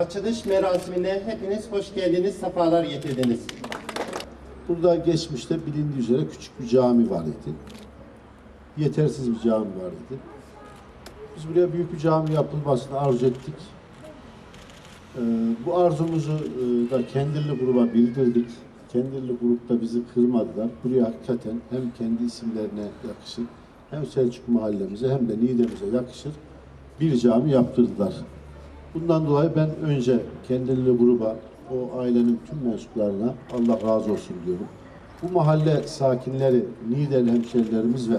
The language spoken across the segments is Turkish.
Açılış merasimine hepiniz hoş geldiniz, sefalar getirdiniz. Burada geçmişte bilindiği üzere küçük bir cami var idi. Yetersiz bir cami var idi. Biz buraya büyük bir cami yapılmasını arzu ettik. Ee, bu arzumuzu e, da Kendilli gruba bildirdik. Kendilli grupta bizi kırmadılar. Buraya hakikaten hem kendi isimlerine yakışır, hem Selçuk mahallemize hem de Niğde'mize yakışır bir cami yaptırdılar. Bundan dolayı ben önce Kendilli gruba, o ailenin tüm mensuplarına Allah razı olsun diyorum. Bu mahalle sakinleri, Niğdeli hemşerilerimiz ve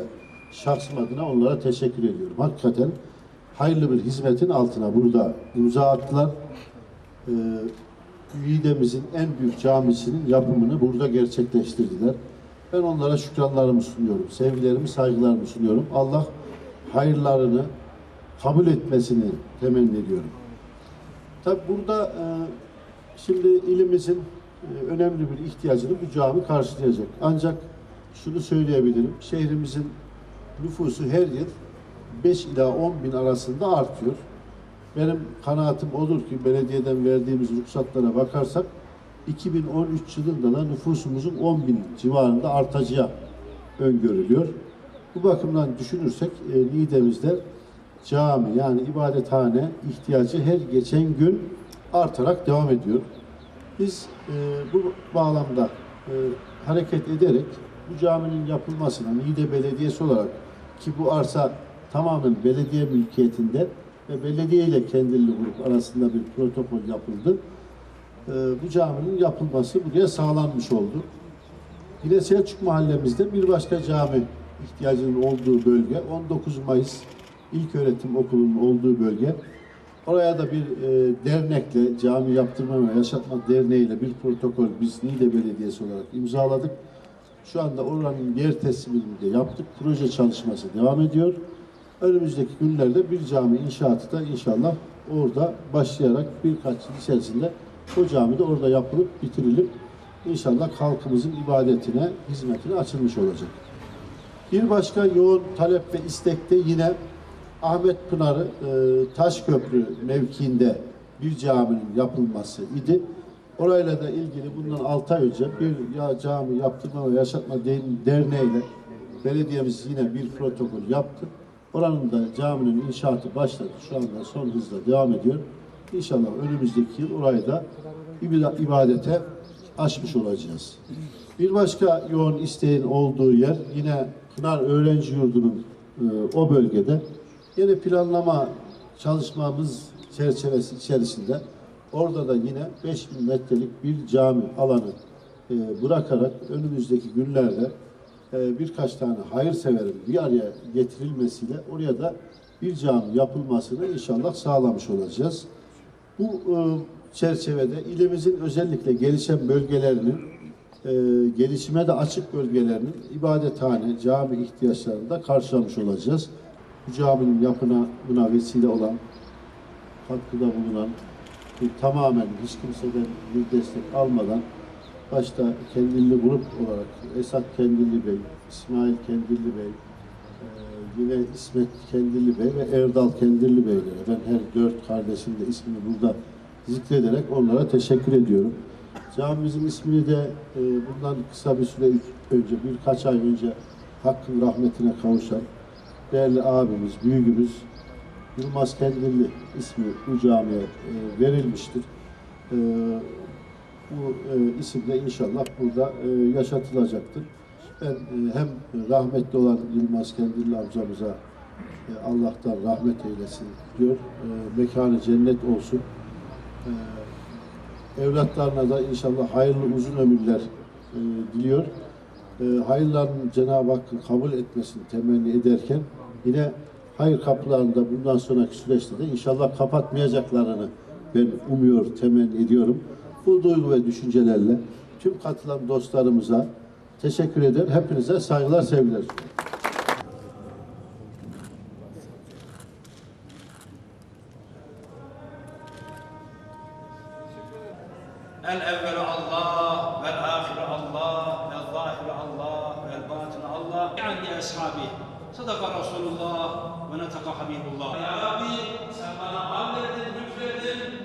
şahsım adına onlara teşekkür ediyorum. Hakikaten hayırlı bir hizmetin altına burada imza attılar. Ee, Niğde'mizin en büyük camisinin yapımını burada gerçekleştirdiler. Ben onlara şükranlarımı sunuyorum, sevgilerimi, saygılarımı sunuyorum. Allah hayırlarını kabul etmesini temenni ediyorum. Tabi burada e, şimdi ilimizin e, önemli bir ihtiyacını bu cami karşılayacak. Ancak şunu söyleyebilirim, şehrimizin nüfusu her yıl 5 ila 10 bin arasında artıyor. Benim kanaatim odur ki belediyeden verdiğimiz ruhsatlara bakarsak 2013 yılında da nüfusumuzun 10 bin civarında artacağı öngörülüyor. Bu bakımdan düşünürsek e, Niğde'mizde cami yani ibadethane ihtiyacı her geçen gün artarak devam ediyor. Biz e, bu bağlamda e, hareket ederek bu caminin yapılmasına Niğde Belediyesi olarak ki bu arsa tamamen belediye mülkiyetinde ve belediye ile kendili grup arasında bir protokol yapıldı. E, bu caminin yapılması buraya sağlanmış oldu. Yine Selçuk mahallemizde bir başka cami ihtiyacının olduğu bölge 19 Mayıs İlköğretim Okulu'nun olduğu bölge. Oraya da bir e, dernekle, cami yaptırma ve yaşatma derneğiyle bir protokol biz Niğde Belediyesi olarak imzaladık. Şu anda oranın yer teslimini de yaptık. Proje çalışması devam ediyor. Önümüzdeki günlerde bir cami inşaatı da inşallah orada başlayarak birkaç yıl içerisinde o cami de orada yapılıp bitirilip inşallah halkımızın ibadetine, hizmetine açılmış olacak. Bir başka yoğun talep ve istekte yine Ahmet Pınarı e, Taşköprü mevkiinde bir caminin yapılması idi. Orayla da ilgili bundan 6 ay önce bir ya cami yaptırma ve yaşatma de- derneğiyle belediyemiz yine bir protokol yaptı. Oranın da caminin inşaatı başladı. Şu anda son hızla devam ediyor. İnşallah önümüzdeki yıl orayı da ibadete açmış olacağız. Bir başka yoğun isteğin olduğu yer yine Pınar Öğrenci Yurdu'nun e, o bölgede yine planlama çalışmamız çerçevesi içerisinde orada da yine 5000 metrelik bir cami alanı e, bırakarak önümüzdeki günlerde e, birkaç tane hayırseverin bir araya getirilmesiyle oraya da bir cami yapılmasını inşallah sağlamış olacağız. Bu e, çerçevede ilimizin özellikle gelişen bölgelerinin e, gelişime de açık bölgelerinin ibadethane, cami ihtiyaçlarını da karşılamış olacağız. Caminin yapına buna vesile olan, katkıda bulunan, e, tamamen hiç kimseden bir destek almadan başta Kendilli grup olarak Esat Kendilli Bey, İsmail Kendilli Bey, yine İsmet Kendilli Bey ve Erdal Kendilli Beylere ben her dört kardeşin de ismini burada zikrederek onlara teşekkür ediyorum. Camimizin ismini de bundan kısa bir süre önce, birkaç ay önce hakkın rahmetine kavuşan değerli abimiz, büyüğümüz Yılmaz Kendilli ismi bu camiye e, verilmiştir. E, bu e, isim de inşallah burada e, yaşatılacaktır. Ben e, hem rahmetli olan Yılmaz Kendilli amcamıza e, Allah'tan rahmet eylesin diyor. E, mekanı cennet olsun. E, evlatlarına da inşallah hayırlı uzun ömürler e, diliyor. E, hayırlarını Cenab-ı Hakk'ın kabul etmesini temenni ederken yine hayır kapılarını da bundan sonraki süreçte de inşallah kapatmayacaklarını ben umuyor, temenni ediyorum. Bu duygu ve düşüncelerle tüm katılan dostlarımıza teşekkür eder. Hepinize saygılar, sevgiler. صدق رسول الله ونطق حبيب الله. يا ربي سبحان الله الذي بكفر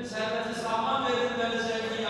سبحان الله الذي